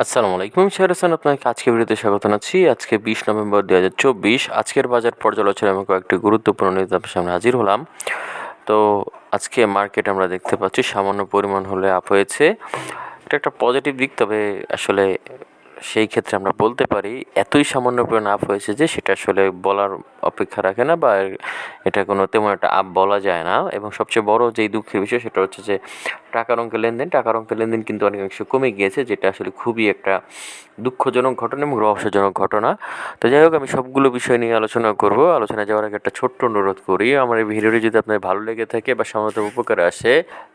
আসসালামু আলাইকুম, শেয়ার হাসান আপনাকে আজকে ভিডিওতে স্বাগত জানাচ্ছি। আজকে বিশ নভেম্বর দু হাজার চব্বিশ, আজকের বাজার পর্যালোচনা আমি কয়েকটি গুরুত্বপূর্ণ নিউজ আপনার সামনে হাজির হলাম। তো আজকে মার্কেট আমরা দেখতে পাচ্ছি, সামান্য পরিমাণ হলে আপ হয়েছে। এটা একটা পজিটিভ দিক, তবে আসলে সেই ক্ষেত্রে আমরা বলতে পারি, এতই সামান্য পরিমাণ আপ হয়েছে যে সেটা আসলে বলার অপেক্ষা রাখে না বা এটা কোনো তেমন একটা আপ বলা যায় না। এবং সবচেয়ে বড় যেই দুঃখের বিষয় সেটা হচ্ছে যে টাকার অঙ্কের লেনদেন, টাকার অঙ্কের লেনদেন কিন্তু অনেকাংশ কমে গিয়েছে, যেটা আসলে খুবই একটা দুঃখজনক ঘটনা এবং রহস্যজনক ঘটনা। তো যাই হোক, আমি সবগুলো বিষয় নিয়ে আলোচনা করব। আলোচনা যাওয়ার আগে একটা ছোট্ট অনুরোধ করি। আমার এই ভিডিওটি যদি আপনার ভালো লেগে থাকে বা সামান্য উপকারে আসে,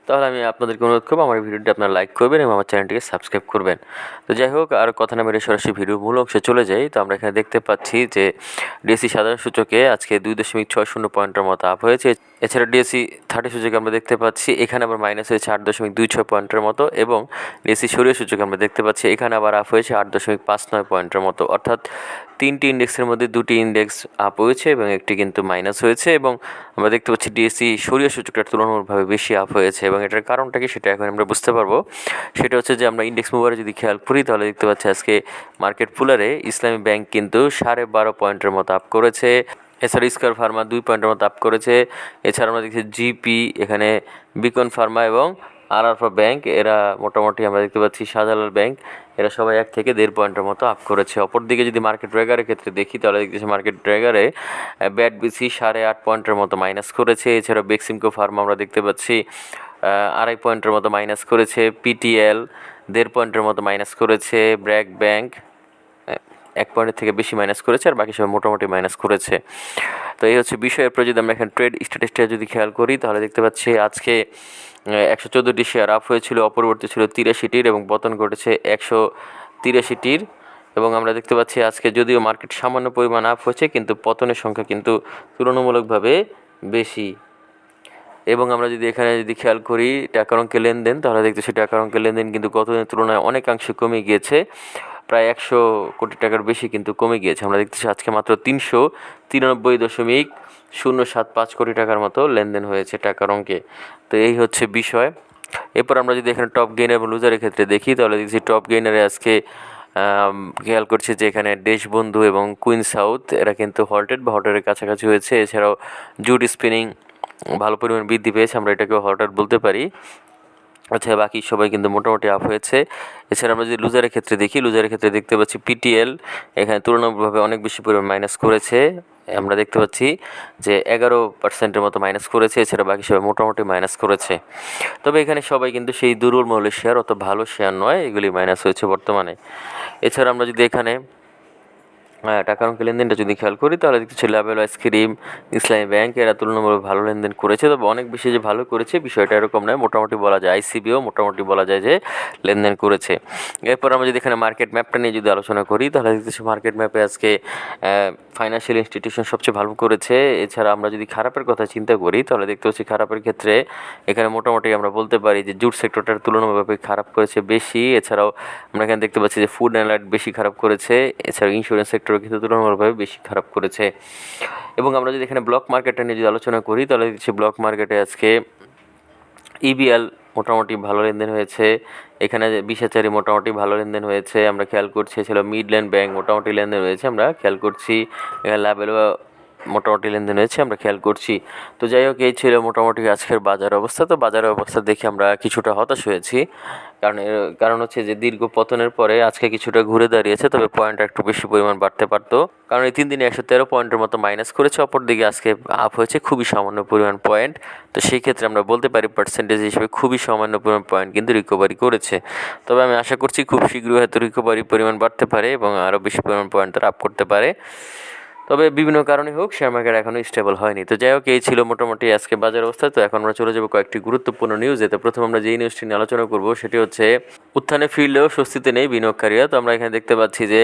তাহলে আমি আপনাদেরকে অনুরোধ করব আমার ভিডিওটি আপনার লাইক করবেন এবং আমার চ্যানেলটিকে সাবস্ক্রাইব করবেন। তো যাই হোক, আর কথা না সরাসরি ভিডিও মূল অংশে চলে যাই। তো আমরা এখানে দেখতে পাচ্ছি যে ডিএসসি সাধারণ সূচকে আজকে দুই দশমিক ছয় শূন্য পয়েন্টের মতো আপ হয়েছে। এছাড়া ডিএসসি থার্টি সূচকে আমরা দেখতে পাচ্ছি। এখানে আবার মাইনাস হয়েছে আট দশমিক দুই ছয় পয়েন্টের মতো এবং ডিএসসি সরিয়ে সূচকে আমরা দেখতে পাচ্ছি, এখানে আবার আপ হয়েছে আট দশমিক পাঁচ নয় পয়েন্টের মতো। অর্থাৎ তিনটি ইন্ডেক্সের মধ্যে দুটি ইন্ডেক্স আপ হয়েছে এবং একটি কিন্তু মাইনাস হয়েছে এবং আমরা দেখতে পাচ্ছি ডিএসসি সরিয়ে সূচকটার তুলনামূলকভাবে বেশি আপ হয়েছে এবং এটার কারণটা কি সেটা এখন আমরা বুঝতে পারব। সেটা হচ্ছে যে আমরা ইন্ডেক্স মুভারে যদি খেয়াল করি, তাহলে দেখতে পাচ্ছি আজকে মার্কেট পুলারে ইসলামী ব্যাংক কিন্তু সাড়ে বারো পয়েন্টের মতো আপ করেছে। এছাড়া ইস্কার ফার্মা দুই পয়েন্টের মতো আপ করেছে। এছাড়া আমরা দেখছি জিপি এখানে বিকন ফার্মা এবং আর আরফা ব্যাংক, এরা মোটামুটি আমরা দেখতে পাচ্ছি শাহজালাল ব্যাংক, এরা সবাই এক থেকে দেড় পয়েন্টের মতো আপ করেছে। অপরদিকে যদি মার্কেট ড্র্যাগারের ক্ষেত্রে দেখি, তাহলে দেখতেছি মার্কেট ড্র্যাগারে ব্যাট বিসি সাড়ে আট পয়েন্টের মতো মাইনাস করেছে। এছাড়া বেক্সিমকো ফার্ম আমরা দেখতে পাচ্ছি আড়াই পয়েন্টের মতো মাইনাস করেছে। পিটিএল দেড় পয়েন্টের মতো মাইনাস করেছে। ব্র্যাক ব্যাংক এক পয়েন্টের থেকে বেশি মাইনাস করেছে আর বাকি সবাই মোটামুটি মাইনাস করেছে। তো এই হচ্ছে বিষয়ের পরে যদি আমরা এখানে ট্রেড স্ট্যাটিসটা যদি খেয়াল করি, তাহলে দেখতে পাচ্ছি আজকে একশো চোদ্দোটি শেয়ার আপ হয়েছিল, অপরবর্তী ছিল তিরাশিটির এবং পতন ঘটেছে একশো তিরাশিটির এবং আমরা দেখতে পাচ্ছি আজকে যদিও মার্কেট সামান্য পরিমাণ আপ হয়েছে, কিন্তু পতনের সংখ্যা কিন্তু তুলনামূলকভাবে বেশি। এবং আমরা যদি এখানে যদি খেয়াল করি টাকার অঙ্কের লেনদেন, তাহলে দেখতেছি টাকার অঙ্কের লেনদেন কিন্তু গতদিনের তুলনায় অনেকাংশে কমে গিয়েছে। প্রায় একশো কোটি টাকার বেশি কিন্তু কমে গিয়েছে। আমরা দেখতেছি আজকে মাত্র তিনশো তিরানব্বই দশমিক শূন্য সাত পাঁচ কোটি টাকার মতো লেনদেন হয়েছে টাকার অঙ্কে। তো এই হচ্ছে বিষয়। এরপর আমরা যদি এখানে টপ গেইনার এবং লুজারের ক্ষেত্রে দেখি, তাহলে দেখছি টপ গেইনারে আজকে খেয়াল করছি যে এখানে দেশবন্ধু এবং কুইন সাউথ এরা কিন্তু হল্টেড বা হল্টের কাছাকাছি হয়েছে। এছাড়াও জুট স্পিনিং ভালো পরিমাণ বৃদ্ধি পেয়েছে, আমরা এটাকে হঠাৎ বলতে পারি। আচ্ছা বাকি সবাই কিন্তু মোটামুটি আপ হয়েছে। এছাড়া আমরা যদি লুজারের ক্ষেত্রে দেখি লুজারের ক্ষেত্রে দেখতে পাচ্ছি পিটিএল এখানে তুলনামূলকভাবে অনেক বেশি পরিমাণ মাইনাস করেছে। আমরা দেখতে পাচ্ছি যে এগারো পার্সেন্টের মতো মাইনাস করেছে, এছাড়া বাকি সবাই মোটামুটি মাইনাস করেছে। তবে এখানে সবাই কিন্তু সেই দুর্বল মহলের শেয়ার অত ভালো শেয়ার নয়, এগুলি মাইনাস হয়েছে বর্তমানে। এছাড়া আমরা যদি এখানে হ্যাঁ টাকার অঙ্কের লেনদেনটা যদি খেয়াল করি, তাহলে দেখতেছি ল্যাবেল আইসক্রিম, ইসলামী ব্যাংক এরা তুলনামূলক ভালো লেনদেন করেছে। তবে অনেক বেশি যে ভালো করেছে বিষয়টা এরকম নয়, মোটামুটি বলা যায় আইসিবিও মোটামুটি বলা যায় যে লেনদেন করেছে। এরপর আমরা যদি এখানে মার্কেট ম্যাপটা নিয়ে যদি আলোচনা করি, তাহলে দেখতেছি মার্কেট ম্যাপে আজকে ফাইন্যান্সিয়াল ইনস্টিটিউশন সবচেয়ে ভালো করেছে। এছাড়া আমরা যদি খারাপের কথা চিন্তা করি, তাহলে দেখতে পাচ্ছি খারাপের ক্ষেত্রে এখানে মোটামুটি আমরা বলতে পারি যে জুট সেক্টরটার তুলনামূলকভাবে খারাপ করেছে বেশি। এছাড়াও আমরা এখানে দেখতে পাচ্ছি যে ফুড অ্যান্ড বেশি খারাপ করেছে। এছাড়াও ইন্স্যুরেন্স সেক্টর কিন্তু তুলনামূলকভাবে বেশি খারাপ করেছে। এবং আমরা যদি এখানে ব্লক মার্কেটটা নিয়ে যদি আলোচনা করি, তাহলে দেখছি ব্লক মার্কেটে আজকে ইবিএল মোটামুটি ভালো লেনদেন হয়েছে। এখানে বিশাচারি মোটামুটি ভালো লেনদেন হয়েছে। আমরা খেয়াল করছি ছিল মিডল্যান্ড ব্যাংক মোটামুটি লেনদেন হয়েছে। আমরা খেয়াল করছি, এখানে ল্যাবেল মোটামুটি লেনদেন হয়েছে, আমরা খেয়াল করছি। তো যাই হোক, এই ছিল মোটামুটি আজকের বাজার অবস্থা। তো বাজারের অবস্থা দেখে আমরা কিছুটা হতাশ হয়েছি। কারণ কারণ হচ্ছে যে দীর্ঘ পতনের পরে আজকে কিছুটা ঘুরে দাঁড়িয়েছে, তবে পয়েন্ট একটু বেশি পরিমাণ বাড়তে পারতো। কারণ, এই তিন দিনে একশো তেরো পয়েন্টের মতো মাইনাস করেছে, অপরদিকে আজকে আপ হয়েছে খুবই সামান্য পরিমাণ পয়েন্ট তো সেই ক্ষেত্রে আমরা বলতে পারি পার্সেন্টেজ হিসেবে খুবই সামান্য পরিমাণ পয়েন্ট কিন্তু রিকভারি করেছে। তবে আমি আশা করছি খুব শীঘ্রই হয়তো রিকভারি পরিমাণ বাড়তে পারে এবং আরও বেশি পরিমাণ পয়েন্ট তারা আপ করতে পারে। তবে বিভিন্ন কারণে হোক, শেয়ার মার্কেট এখনও স্টেবল হয়নি। তো যাই হোক, এই ছিল মোটামুটি আজকে বাজার অবস্থা। তো এখন আমরা চলে যাব কয়েকটি গুরুত্বপূর্ণ নিউজ এতে প্রথম আমরা যেই নিউজটি নিয়ে আলোচনা করব, সেটি হচ্ছে উত্থানে ফিরলেও স্বস্তিতে নেই বিনিয়োগকারীরা। তো আমরা এখানে দেখতে পাচ্ছি যে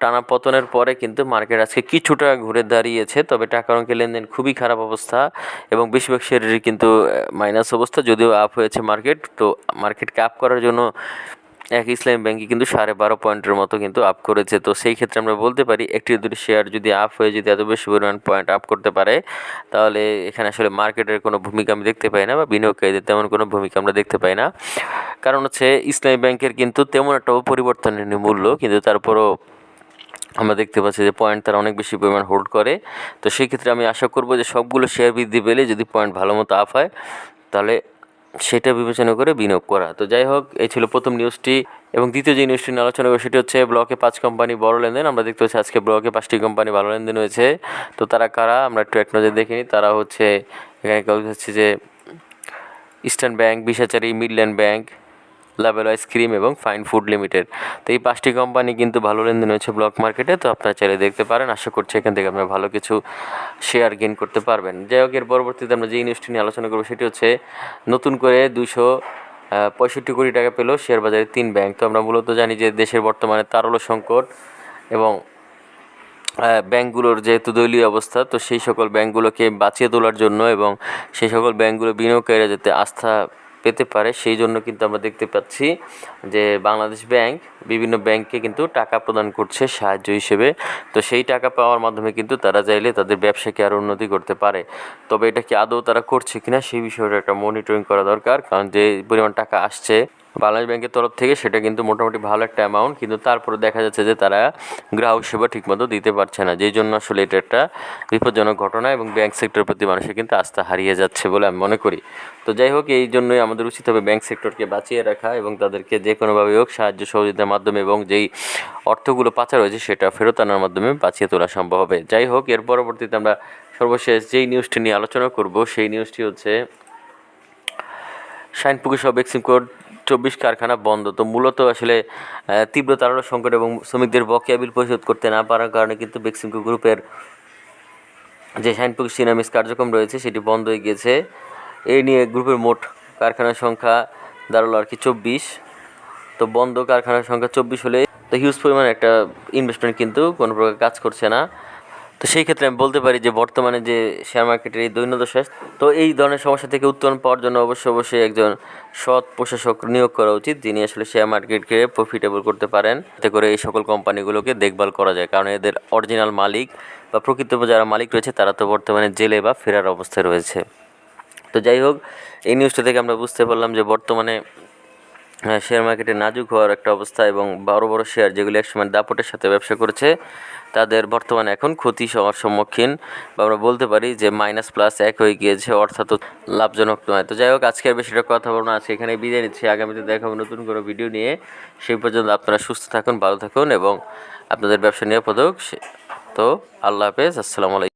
টানা পতনের পরে কিন্তু মার্কেট আজকে কিছুটা ঘুরে দাঁড়িয়েছে, তবে টাকার অঙ্কের লেনদেন খুবই খারাপ অবস্থা এবং বেশিরভাগ শেয়ারেরই কিন্তু মাইনাস অবস্থা, যদিও আপ হয়েছে মার্কেট তো মার্কেটকে আপ করার জন্য এক ইসলামী ব্যাংকে কিন্তু সাড়ে বারো পয়েন্টের মতো কিন্তু আপ করেছে। তো সেই ক্ষেত্রে আমরা বলতে পারি, একটি দুটি শেয়ার যদি আপ হয়ে যদি এত বেশি পরিমাণ পয়েন্ট আপ করতে পারে, তাহলে এখানে আসলে মার্কেটের কোনো ভূমিকা আমি দেখতে পাই না বা বিনিয়োগকারীদের তেমন কোনো ভূমিকা আমরা দেখতে পাই না। কারণ হচ্ছে, ইসলামী ব্যাংকের কিন্তু তেমন একটা পরিবর্তন নেই মূল্য, কিন্তু তারপরও আমরা দেখতে পাচ্ছি যে পয়েন্ট তারা অনেক বেশি পরিমাণ হোল্ড করে। তো সেই ক্ষেত্রে আমি আশা করব যে সবগুলো শেয়ার বৃদ্ধি পেলে যদি পয়েন্ট ভালো মতো আপ হয়, তাহলে সেটা বিবেচনা করে বিনিয়োগ করা। তো যাই হোক, এই ছিল প্রথম নিউজটি এবং দ্বিতীয় যে নিউজটি নিয়ে আলোচনা করব সেটি হচ্ছে ব্লকে পাঁচ কোম্পানি বড় লেনদেন। আমরা দেখতে পাচ্ছি আজকে ব্লকে পাঁচটি কোম্পানি ভালো লেনদেন হয়েছে। তো তারা কারা? আমরা একটু এক নজর দেখে নিই। তারা হচ্ছে, এখানে হচ্ছে যে ইস্টার্ন ব্যাংক বিশাচারী মিডল্যান্ড ব্যাংক লাভেল আইসক্রিম এবং ফাইন ফুড লিমিটেড তো এই পাঁচটি কোম্পানি কিন্তু ভালো লেনদেন হয়েছে ব্লক মার্কেটে তো আপনারা চাইলে দেখতে পারেন। আশা করছি এখান থেকে আপনারা ভালো কিছু শেয়ার গেইন করতে পারবেন। যাই হোক, এর পরবর্তীতে আমরা যে নিউজটি নিয়ে আলোচনা করব, সেটি হচ্ছে নতুন করে দুশো পঁয়ষট্টি কোটি টাকা পেল শেয়ার বাজারে তিন ব্যাংক তো আমরা মূলত জানি যে দেশের বর্তমানে তারল্য সংকট এবং ব্যাংকগুলোর যেহেতু দলীয় অবস্থা, তো সেই সকল ব্যাংকগুলোকে বাঁচিয়ে তোলার জন্য এবং সেই সকল ব্যাংকগুলো বিনিয়োগকারীরা যাতে আস্থা পেতে পারে, সেই জন্য কিন্তু আমরা দেখতে পাচ্ছি যে বাংলাদেশ ব্যাংক বিভিন্ন ব্যাংকে কিন্তু টাকা প্রদান করছে সাহায্য হিসেবে। তো সেই টাকা পাওয়ার মাধ্যমে কিন্তু তারা চাইলে তাদের ব্যবসাকে আরও উন্নতি করতে পারে। তবে এটা কি আদৌ তারা করছে কিনা সেই বিষয়টা একটা মনিটরিং করা দরকার, কারণ যে পরিমাণ টাকা আসছে বাংলাদেশ ব্যাংকের তরফ থেকে সেটা কিন্তু মোটামুটি ভালো একটা অ্যামাউন্ট কিন্তু তারপরে দেখা যাচ্ছে যে তারা গ্রাহক সেবা ঠিকমতো দিতে পারছে না। যেই জন্য আসলে এটা একটা বিপজ্জনক ঘটনা এবং ব্যাংক সেক্টরের প্রতি মানুষের কিন্তু আস্থা হারিয়ে যাচ্ছে বলে আমি মনে করি। তো যাই হোক, এই জন্যই আমাদের উচিত হবে ব্যাংক সেক্টরকে বাঁচিয়ে রাখা এবং তাদেরকে যে কোনোভাবে হোক সাহায্য সহযোগিতার মাধ্যমে এবং যেই অর্থগুলো পাচার হয়েছে সেটা ফেরত আনার মাধ্যমে বাঁচিয়ে তোলা সম্ভব হবে। যাই হোক, এর পরবর্তীতে আমরা সর্বশেষ যেই নিউজটি নিয়ে আলোচনা করব, সেই নিউজটি হচ্ছে শাইনপুকুর সব বেক্সিম কোড চব্বিশ কারখানা বন্ধ। তো মূলত আসলে তীব্র তারল্য সংকট এবং শ্রমিকদের বকেয়া বিল পরিশোধ করতে না পারার কারণে কিন্তু বেক্সিমকো গ্রুপের যে শাইনপুকুর সিনামিস কার্যক্রম রয়েছে, সেটি বন্ধ হয়ে গিয়েছে। এই নিয়ে গ্রুপের মোট কারখানার সংখ্যা দাঁড়াল আর কি চব্বিশ। তো বন্ধ কারখানার সংখ্যা চব্বিশ হলে তো হিউজ পরিমাণ একটা ইনভেস্টমেন্ট কিন্তু কোনো প্রকার কাজ করছে না। তো সেই ক্ষেত্রে আমি বলতে পারি যে বর্তমানে যে শেয়ার মার্কেটের এই দৈন্যদশা তো এই ধরনের সমস্যা থেকে উত্তরণ পাওয়ার জন্য অবশ্যই অবশ্যই একজন সৎ প্রশাসক নিয়োগ করা উচিত, যিনি আসলে শেয়ার মার্কেটকে প্রফিটেবল করতে পারেন। এতে করে এই সকল কোম্পানিগুলোকে দেখভাল করা যায়, কারণ এদের অরিজিনাল মালিক বা প্রকৃত যারা মালিক রয়েছে, তারা তো বর্তমানে জেলে বা ফেরার অবস্থায় রয়েছে। তো যাই হোক, এই নিউজটা থেকে আমরা বুঝতে পারলাম যে বর্তমানে শেয়ার মার্কেটে নাজুক হওয়ার একটা অবস্থা এবং বড় বড় শেয়ার যেগুলি একসময় দাপটের সাথে ব্যবসা করেছে, তাদের বর্তমানে এখন ক্ষতি হওয়ার সম্মুখীন বা আমরা বলতে পারি যে মাইনাস প্লাস এক হয়ে গিয়েছে, অর্থাৎ লাভজনক নয়। তো যাই হোক, আজকে আর বেশিটা কথা বলব না, আজকে এখানে বিদায় নিচ্ছি। আগামীতে দেখাবো নতুন কোনো ভিডিও নিয়ে। সেই পর্যন্ত আপনারা সুস্থ থাকুন, ভালো থাকুন এবং আপনাদের ব্যবসা নিরাপদ হোক। তো আল্লাহ হাফেজ, আসসালামু আলাইকুম।